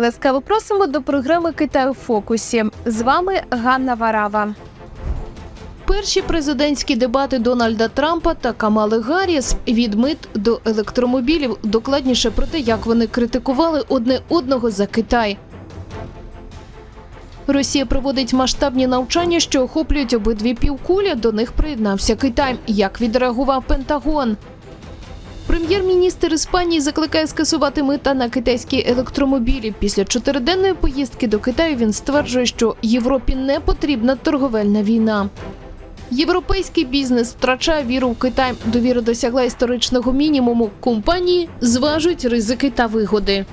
Ласкаво просимо до програми Китай у фокусі. З вами Ганна Варава. Перші президентські дебати Дональда Трампа та Камали Гарріс від мит до електромобілів докладніше про те, як вони критикували одне одного за Китай. Росія проводить масштабні навчання, що охоплюють обидві півкулі. До них приєднався Китай. Як відреагував Пентагон? Прем'єр-міністр Іспанії закликає скасувати мита на китайські електромобілі. Після чотириденної поїздки до Китаю він стверджує, що Європі не потрібна торговельна війна. Європейський бізнес втрачає віру в Китай. Довіра досягла історичного мінімуму. Компанії зважують ризики та вигоди.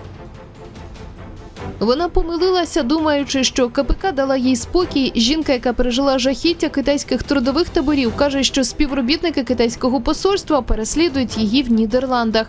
Вона помилилася, думаючи, що КПК дала їй спокій. Жінка, яка пережила жахіття китайських трудових таборів, каже, що співробітники китайського посольства переслідують її в Нідерландах.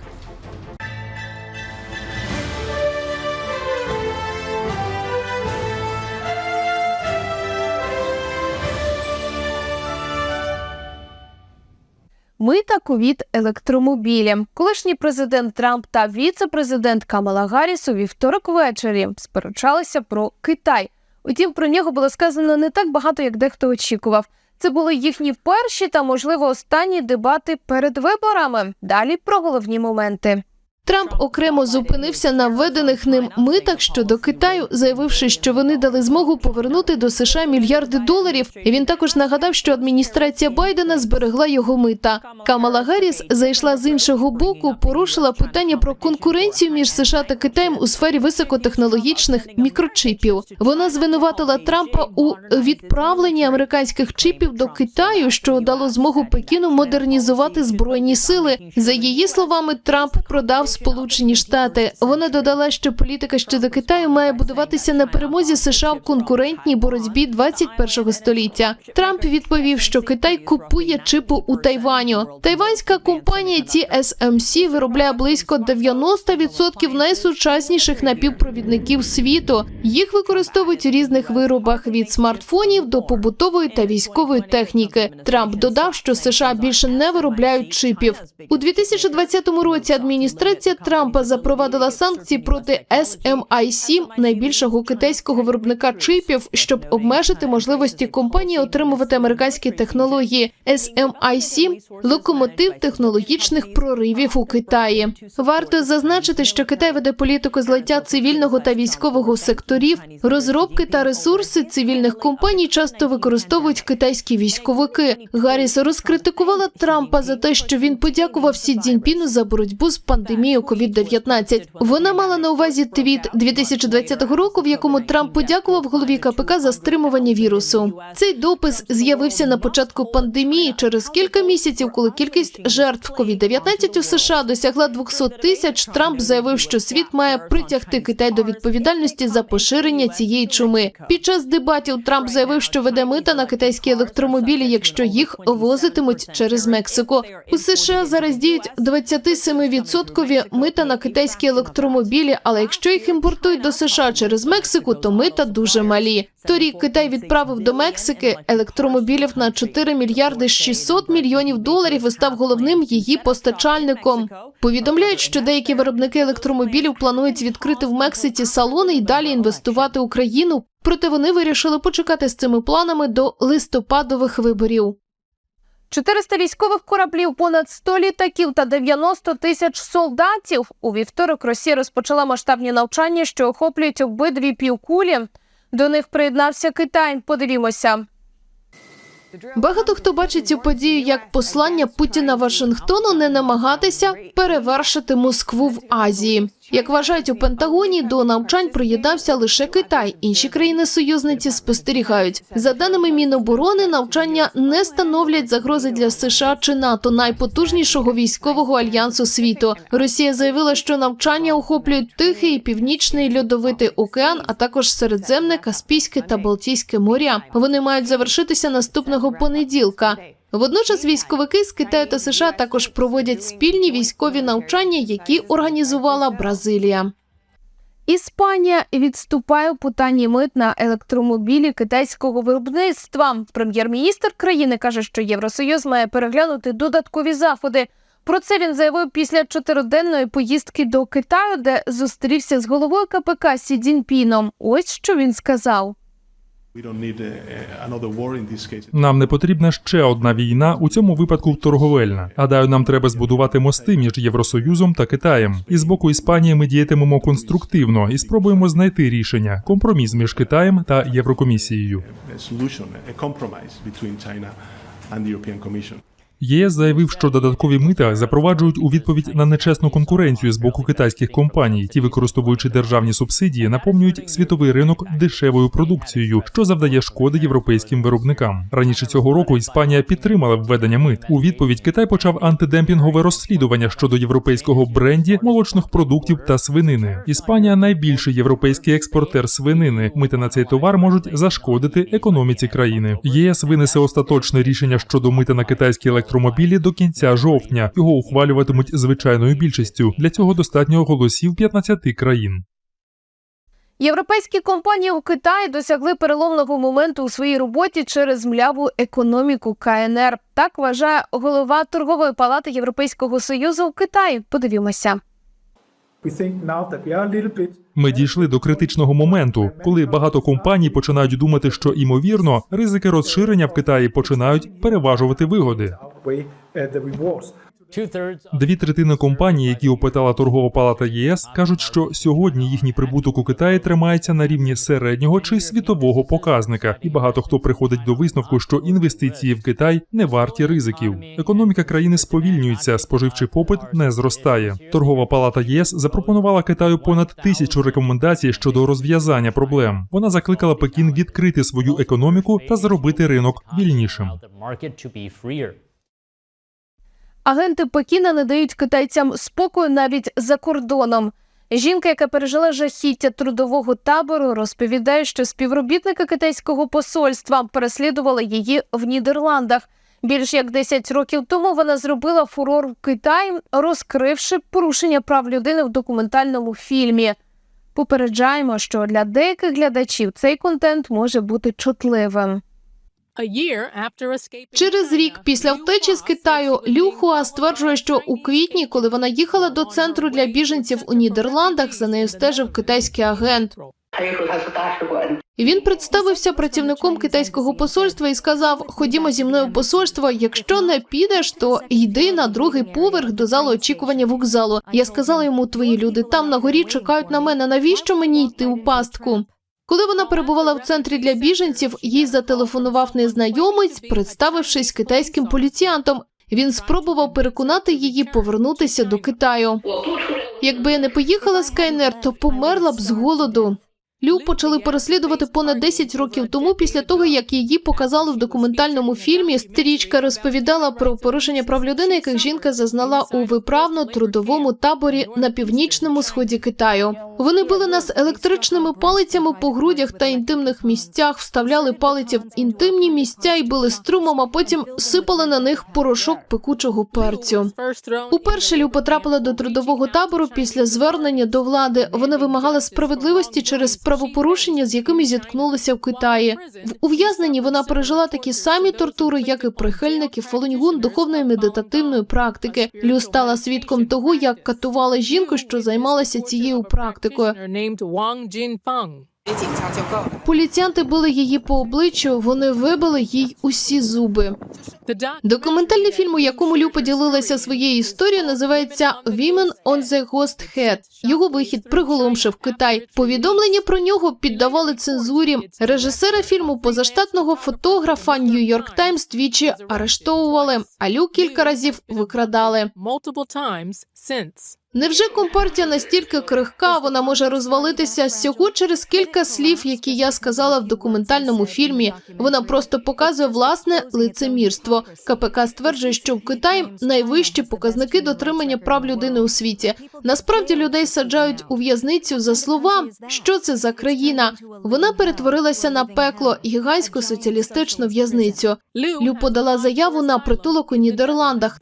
Мита ковід електромобілі. Колишній президент Трамп та віце-президент Камала Гарріс у вівторок ввечері сперечалися про Китай. Утім, про нього було сказано не так багато, як дехто очікував. Це були їхні перші та, можливо, останні дебати перед виборами. Далі про головні моменти. Трамп окремо зупинився на введених ним митах щодо Китаю, заявивши, що вони дали змогу повернути до США мільярди доларів. І він також нагадав, що адміністрація Байдена зберегла його мита. Камала Гарріс зайшла з іншого боку, порушила питання про конкуренцію між США та Китаєм у сфері високотехнологічних мікрочипів. Вона звинуватила Трампа у відправленні американських чипів до Китаю, що дало змогу Пекіну модернізувати збройні сили. За її словами, Трамп продав Сполучені Штати. Вона додала, що політика щодо Китаю має будуватися на перемозі США в конкурентній боротьбі 21-го століття. Трамп відповів, що Китай купує чипи у Тайваню. Тайванська компанія TSMC виробляє близько 90% найсучасніших напівпровідників світу. Їх використовують у різних виробах від смартфонів до побутової та військової техніки. Трамп додав, що США більше не виробляють чипів у 2020 році. Адміністрація Трампа запровадила санкції проти SMIC, найбільшого китайського виробника чипів, щоб обмежити можливості компанії отримувати американські технології. SMIC – локомотив технологічних проривів у Китаї. Варто зазначити, що Китай веде політику злиття цивільного та військового секторів. Розробки та ресурси цивільних компаній часто використовують китайські військовики. Гарріс розкритикувала Трампа за те, що він подякував Сі Цзіньпіну за боротьбу з пандемією COVID-19. Вона мала на увазі твіт 2020 року, в якому Трамп подякував голові КПК за стримування вірусу. Цей допис з'явився на початку пандемії через кілька місяців, коли кількість жертв COVID-19 у США досягла 200 тисяч. Трамп заявив, що світ має притягти Китай до відповідальності за поширення цієї чуми. Під час дебатів Трамп заявив, що веде мита на китайські електромобілі, якщо їх возитимуть через Мексику. У США зараз діють 27% мита на китайські електромобілі, але якщо їх імпортують до США через Мексику, то мита дуже малі. Торік Китай відправив до Мексики електромобілів на 4 мільярди 600 мільйонів доларів і став головним її постачальником. Повідомляють, що деякі виробники електромобілів планують відкрити в Мексиці салони і далі інвестувати у країну. Проте вони вирішили почекати з цими планами до листопадових виборів. 400 військових кораблів, понад 100 літаків та 90 тисяч солдатів. У вівторок Росія розпочала масштабні навчання, що охоплюють обидві півкулі. До них приєднався Китай. Подивімося. Багато хто бачить цю подію як послання Путіна Вашингтону не намагатися перевершити Москву в Азії. Як вважають у Пентагоні, до навчань приєднався лише Китай. Інші країни-союзниці спостерігають. За даними Міноборони, навчання не становлять загрози для США чи НАТО, найпотужнішого військового альянсу світу. Росія заявила, що навчання охоплюють Тихий і Північний льодовитий океан, а також Середземне, Каспійське та Балтійське моря. Вони мають завершитися наступного понеділка. Водночас військовики з Китаю та США також проводять спільні військові навчання, які організувала Бразилія. Іспанія відступає у питанні мит на електромобілі китайського виробництва. Прем'єр-міністр країни каже, що Євросоюз має переглянути додаткові заходи. Про це він заявив після чотириденної поїздки до Китаю, де зустрівся з головою КПК Сі Цзіньпіном. Ось що він сказав. Нам не потрібна ще одна війна, у цьому випадку торговельна. Гадаю, нам треба збудувати мости між Євросоюзом та Китаєм. І з боку Іспанії ми діятимемо конструктивно і спробуємо знайти рішення компроміс між Китаєм та Єврокомісією. ЄС заявив, що додаткові мита запроваджують у відповідь на нечесну конкуренцію з боку китайських компаній. Ті, використовуючи державні субсидії, наповнюють світовий ринок дешевою продукцією, що завдає шкоди європейським виробникам. Раніше цього року Іспанія підтримала введення мит. У відповідь Китай почав антидемпінгове розслідування щодо європейського бренді молочних продуктів та свинини. Іспанія найбільший європейський експортер свинини. Мити на цей товар можуть зашкодити економіці країни. ЄС винесе остаточне рішення щодо мита на китайські електромобілі до кінця жовтня. Його ухвалюватимуть звичайною більшістю. Для цього достатньо голосів 15 країн. Європейські компанії у Китаї досягли переломного моменту у своїй роботі через мляву економіку КНР. Так вважає голова торгової палати Європейського союзу у Китаї. Подивімося. Ми дійшли до критичного моменту, коли багато компаній починають думати, що імовірно ризики розширення в Китаї починають переважувати вигоди. Rewards. Дві третини компаній, які опитала торгова палата ЄС, кажуть, що сьогодні їхній прибуток у Китаї тримається на рівні середнього чи світового показника, і багато хто приходить до висновку, що інвестиції в Китай не варті ризиків. Економіка країни сповільнюється, споживчий попит не зростає. Торгова палата ЄС запропонувала Китаю понад тисячу рекомендацій щодо розв'язання проблем. Вона закликала Пекін відкрити свою економіку та зробити ринок вільнішим. Агенти Пекіна не дають китайцям спокою навіть за кордоном. Жінка, яка пережила жахіття трудового табору, розповідає, що співробітники китайського посольства переслідували її в Нідерландах. Більш як 10 років тому вона зробила фурор в Китаї, розкривши порушення прав людини в документальному фільмі. Попереджаємо, що для деяких глядачів цей контент може бути чутливим. Через рік після втечі з Китаю Люхуа стверджує, що у квітні, коли вона їхала до центру для біженців у Нідерландах, за нею стежив китайський агент. Він представився працівником китайського посольства і сказав: Ходімо зі мною в посольство. Якщо не підеш, то йди на другий поверх до залу очікування вокзалу. Я сказала йому, твої люди там на горі чекають на мене. Навіщо мені йти у пастку? Коли вона перебувала в центрі для біженців, їй зателефонував незнайомець, представившись китайським поліціянтом. Він спробував переконати її повернутися до Китаю. Якби я не поїхала з КНР, то померла б з голоду. Лю почали переслідувати понад 10 років тому, після того як її показали в документальному фільмі. Стрічка розповідала про порушення прав людини, яких жінка зазнала у виправно-трудовому таборі на північному сході Китаю. Вони били нас електричними палицями по грудях та інтимних місцях, вставляли палиці в інтимні місця і били струмом, а потім сипали на них порошок пекучого перцю. Уперше Лю потрапила до трудового табору після звернення до влади. Вони вимагали справедливості через правопорушення, з якими зіткнулися в Китаї. В ув'язненні вона пережила такі самі тортури, як і прихильники Фалуньгун духовної медитативної практики. Лю стала свідком того, як катували жінку, що займалася цією практикою. Поліціянти били її по обличчю. Вони вибили їй усі зуби. Документальний фільм, у якому Лю поділилася своєю історією, називається «Women on the Ghost Head». Його вихід приголомшив Китай. Повідомлення про нього піддавали цензурі. Режисера фільму, позаштатного фотографа Нью-Йорк Таймс двічі арештовували, а Лю кілька разів викрадали. Невже компартія настільки крихка, вона може розвалитися всього через кілька слів, які я сказала в документальному фільмі. Вона просто показує власне лицемірство. КПК стверджує, що в Китаї найвищі показники дотримання прав людини у світі. Насправді людей саджають у в'язницю за слова. Що це за країна? Вона перетворилася на пекло, гігантську соціалістичну в'язницю. Лю подала заяву на притулок у Нідерландах.